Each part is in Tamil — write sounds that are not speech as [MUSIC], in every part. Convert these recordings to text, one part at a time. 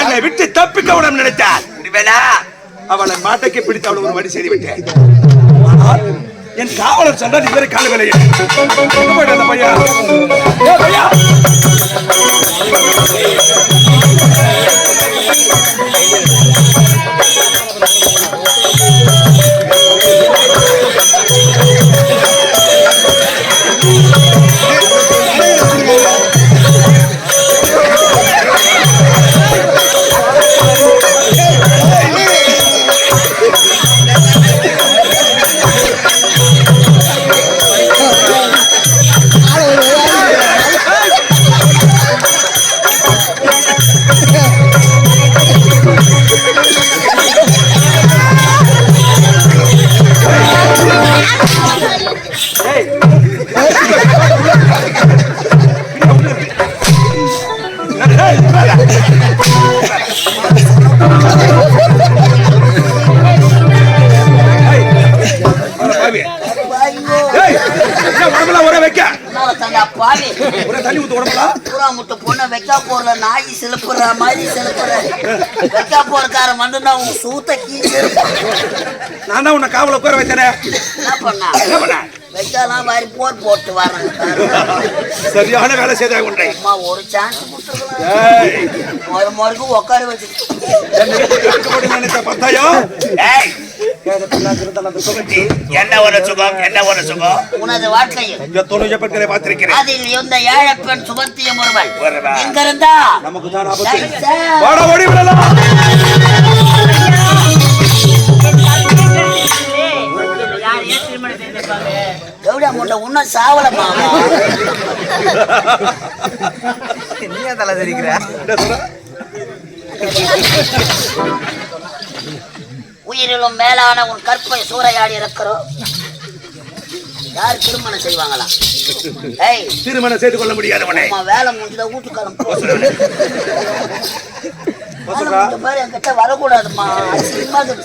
என்னை விட்டு தப்பிக்க விட நினைத்தார். அவளை மாட்டைக்கு பிடித்து அவளை ஒரு வழி செய்து விட்டேன். என் காவலர் சொன்னால் இதுவரை காலவில்லை எங்க போயிட்டு அந்த பையன். முட்டை பொண்ணை வைக்கா போறல நாய் சிலுப்புற மாதிரி சிலுப்புற. வைக்கா போறக்காரன் வந்து நான் உன் சூத்த கீழே நான் தான் உன்னை காவல உட்கார வைத்தேனே. என்ன பண்ணா? என்ன பண்ண? வைக்காலாம் மாதிரி போர் போட்டு வர்றேன் சரியான வேலை செய்தாய் உன்னை. அம்மா ஒரு சான்ஸ் கொடுத்துருக்கலாம். ஒரு முறைக்கு உட்கார வச்சு என்னை என்ன ஒரு சுகம்? என்ன ஒரு சுகம்? உனது வாழ்க்கையில் எத்தனை எப்பற்களை பார்த்திருக்கிறேன். அதில் இருந்த ஏழை பெண் சுகத்தியம் ஒருவள் ஒருவள். எங்க இருந்தா நமக்கு தான் ஆபத்து லைசா. வாட ஓடி விடலாம். எவ்வளோ முட்டை இன்னும் சாவல மாமா என்ன சொல்ற? உயிரிலும் மேலான உன் கற்பை சூறையாடி இருக்கிறோம். யார் திருமணம் செய்வாங்களா? ஏய் திருமணம் செய்து கொள்ள அம்மா வேலை முடிஞ்சத வீட்டுக்காரன் முடிஞ்ச மாதிரி என்கிட்ட வரக்கூடாதும்மா அசிங்கமா இருக்குது,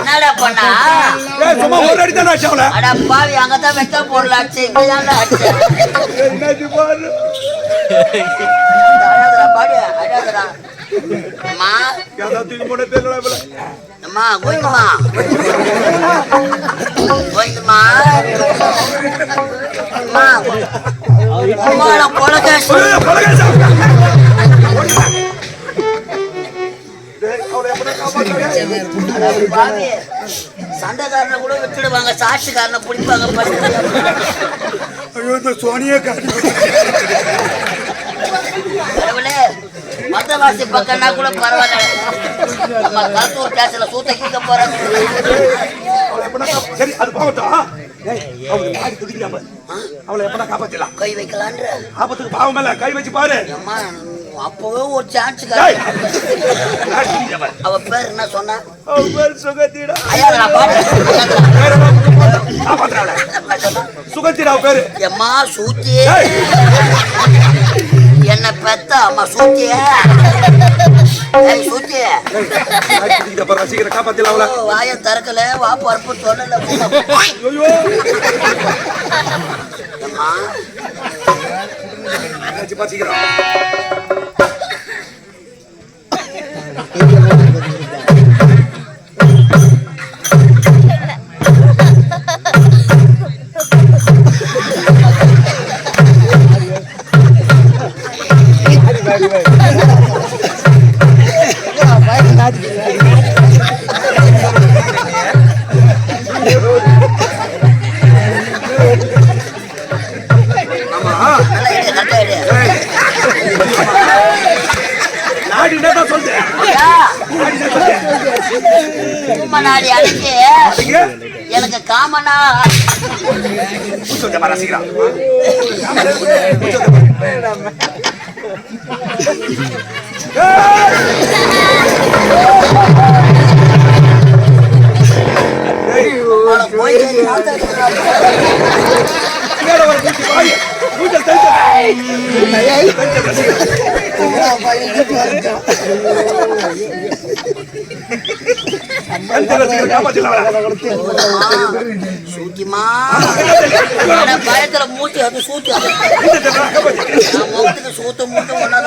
என்னடா பண்ணா சும்மா ஒரு அடி தானே அடிச்ச அவளை. அட பாவி அங்கதான் வெக்க போடல அடிச்சு இங்கதான்டா அடிச்சேன் ஏய், என்னாச்சு பாரு. அழாதடா பாடி அழாதடா அம்மா ஏதோ தூக்கி போட தெரியல இவளை. அம்மா கோயிந்துமா கோயிந்துமா அம்மா அம்மாவோட கொலகேசம் ஏய், பலகேசா. சண்டைக்காரனை கூட விட்டுடுவாங்க சாட்சிக்காரனை பிடிப்பாங்க ஐயோ, இந்த சோனியே மத்தவாசி பக்கம்னா கூட பரவாயில்ல. நம்ம கருத்தூர் சூத்த கீக்க போறாங்க. அவளை எப்படா காப்பா- சரி அது போகட்டும். அவளை எப்படா காப்பாத்தலாம் கை வைக்கலான்ற. ஆபத்துக்கு பாவம் கை வச்சு பாரு. அப்பவே ஒரு சான்ஸ். அவ பேர் என்ன சொன்னா? அவ பேர் எம்மா சூத்தி என்ன பெத்த அம்மா சூத்தி ஏய் சூத்தி நாடி துடிக்கிறா பாரு. சீக்கிரம் காப்பாத்திடலாம் அவளை. ஓ, வாயம் திறக்கல வா பருப்பு சொல்லல பாத்துக்கிறோம் [LAUGHS] ஆமா அடிச்சு அதுங்க எனக்கு காமனா போய் சூக்கிமா பயத்துல மூச்சு அது சூத்து முகத்துக்கு சூத்து மூட்டு ஒன்னா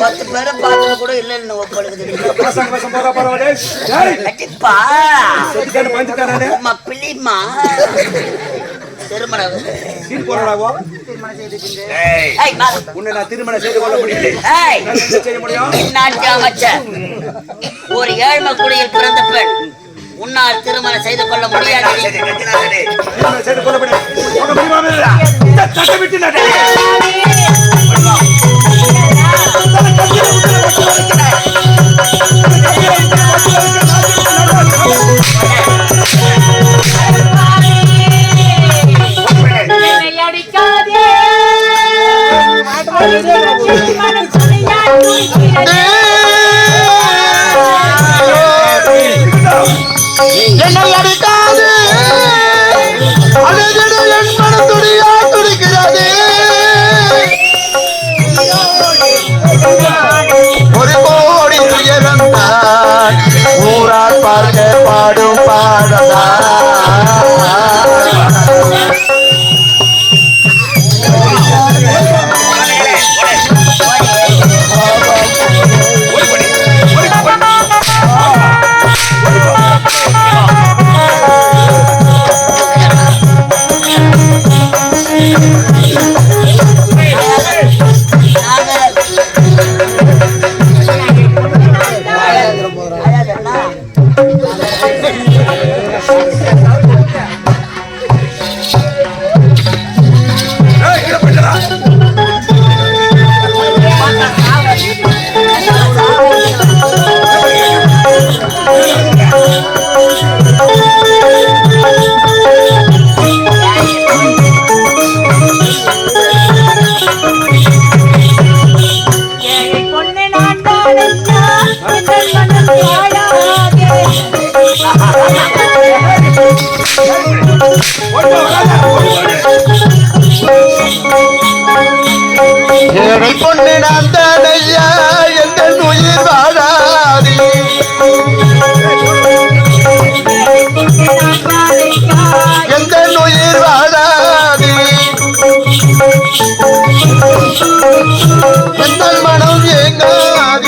பத்து பேரை பார்த்தது கூட இல்லைன்னு ஒப்படைக்குது கட்டிப்பா அம்மா பிள்ளைம்மா. திருமணம். உன்னை நான் திருமணம் செய்து கொள்ள முடியும். ஒரு ஏழ்மை குடியில் பிறந்த பெண் உன்னால் திருமணம் செய்து கொள்ள முடியாது. செய்து கொள்ள முடியும் அடிக்காதே. ஏழை பொண்ணு நான் தானையா எந்த உயிர் வாழாதி எந்த உயிர் வாழாதி எந்த மனம் ஏங்காதி.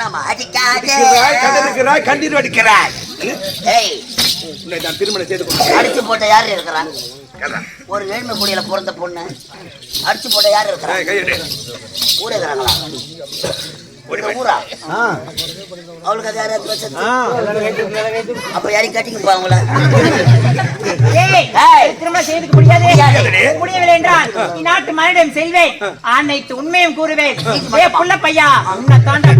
நம்ம அடிக்காதே இருக்கிறாய், கதறுகிறாய், கண்ணீர் வடிக்கிறாய். திருமணம் செய்து அடிச்சு போட்ட யாரு இருக்கிறான். ஒரு ஏழ்மை குடியில பிறந்த பொண்ணு அடிச்சு போட்ட யாரு கையெடு. கூட இருக்கிறாங்களா. ஊரா அவளுக்கு அது யாராவது வச்சது அப்ப யாரையும் கட்டிங்கப்பா அவங்கள. திருமணம் செய்துக்க முடியாது முடியாது. முடியவில்லை என்றால் இந்நாட்டு மனிதம் செல்வேன் அனைத்து உண்மையும் கூறுவேன் ஏ புள்ள பையா உன்னை தாண்ட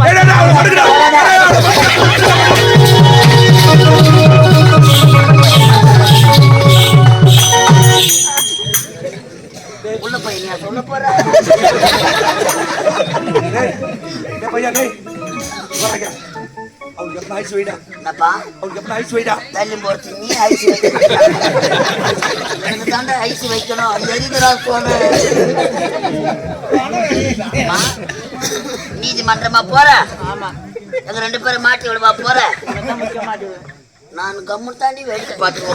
ஐஸ் வைடா என்னப்பா எப்ப ஐஸ் வைடா தள்ளி போறது நீ ஐஸ் எனக்கு தாண்டா ஐஸ் வைக்கணும் அது எதுக்குடா சொன்ன நீதிமன்றமா போற? ஆமா. எங்க ரெண்டு பேரும் மாட்டி விடுவா போற. நான் கம்மு தாண்டி வேடிக்கை பார்த்து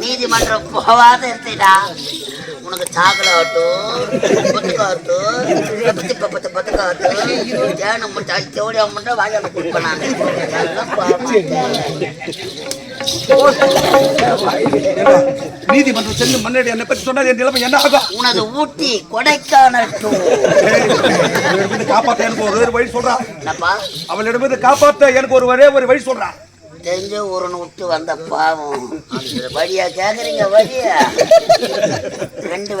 நீதிமன்றம் போவாத இருந்தேடா உனக்கு சாக்கலாட்டு புத்துக்காட்டு பத்து பத்து பத்துக்காட்டு வாயால கொடுப்பேன் நீதிமன்றம் சென்று மன்னடி என்னை பத்தி சொன்னா என் நிலைமை என்ன ஆகும்? உனது ஊட்டி கொடைக்கானல் காப்பாத்த எனக்கு ஒரு வழி சொல்றா. அவளிடமிருந்து காப்பாத்த எனக்கு ஒரு ஒரே ஒரு வழி சொல்றா. தெரிஞ்ச ஊரனை விட்டு வந்த பாவம். வழியா கேக்குறீங்க வழியா? ரெண்டு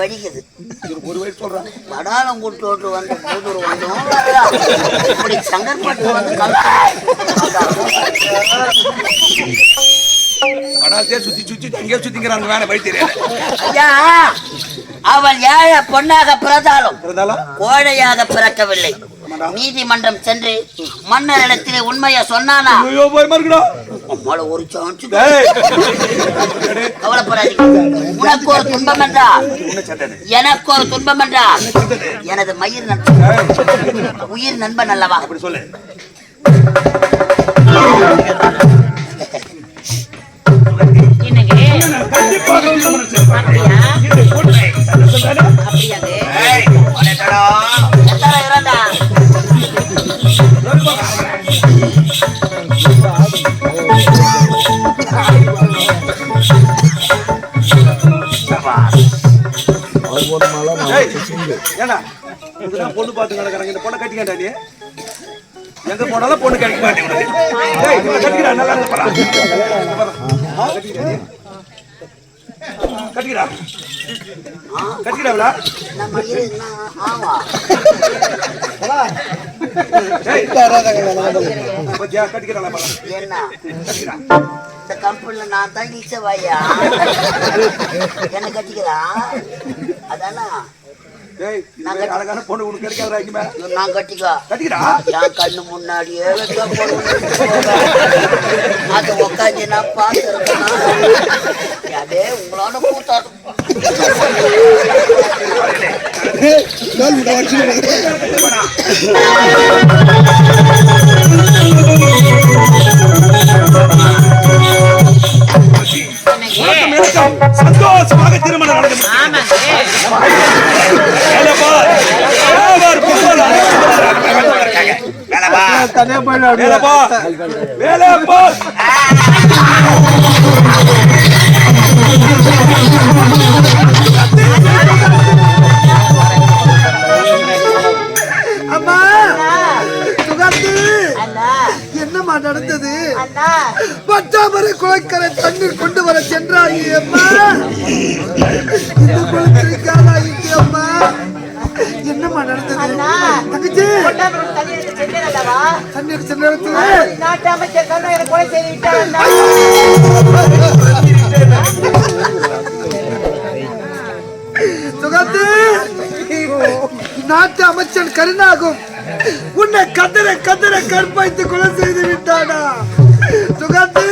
எனக்கு ஒரு வழி சொல்றா வடாலம் கூட்டு விட்டு வந்து கூட்டுரு வந்தோம். இப்படி சங்கர்பட்டு வந்து படாதே சுத்தி சுத்தி அங்கேயே சுத்திங்கிறாங்க வேலை வழி ஐயா ஏழ பொன்னாக பிறந்தாலும் கோழையாக பிறக்கவில்லை. நீதிமன்றம் சென்று மன்னரிடத்திலே உண்மையை சொன்னானா? நம்மள ஒரு சான்ஸ் உனக்கு ஒரு துன்பம் என்றா? எனக்கு ஒரு துன்பம் என்றா? எனது மயிர் நண்பன் உயிர் நண்பன் அல்லவா? அப்படி சொல்லு. என்னங்க? ஏய், ஏண்டா, இதுதான் பொண்ணு பார்த்து நடக்கறாங்க. இந்த பொண்ணை கட்டிக்கண்டா நீ? எங்க போனாலும் பொண்ணு கிடைக்க இவனை கட்டிக்கிறா, நல்லா இருக்கு பாரா. ஆ, கட்டிக்கிறா நீ? கட்டிக்கிறா. கட்டிக்கிறா இவளை? நம்ம இரு நான் ஆமா ஏய், பாத்தியா, கட்டிக்கிறாளா பாரா. என்ன. இந்த கம்பெனில நான் தான் நீச்சவாயா என்ன கட்டிக்கிறா அதானா அழகான பொண்ணு உனக்கு கிடைக்காதா? நான் கட்டிக்கோ கட்டிக்கிறா. என் கண்ணு முன்னாடியே. அது உக்காந்து நான் பார்த்துருக்கேன் அதே உங்களோட கூத்தாட்டம் வணக்கம். சந்தோஷமாக திருமணம் நடந்து நடந்தது. பட்டாமரை குளக்கரை தண்ணீர் கொண்டு வர சென்றாயே அம்மா. இந்த குளத்திற்காக அம்மா. என்னம்மா நடந்தது. தங்கச்சி. தண்ணீர் சென்ற இடத்துல. நாட்டு அமைச்சர் கொலை செய்து விட்டார் நாட்டு அமைச்சன் கருணாகும். உன்னை கதற கதற கற்பழித்து கொலை செய்து விட்டானா? சுகத்து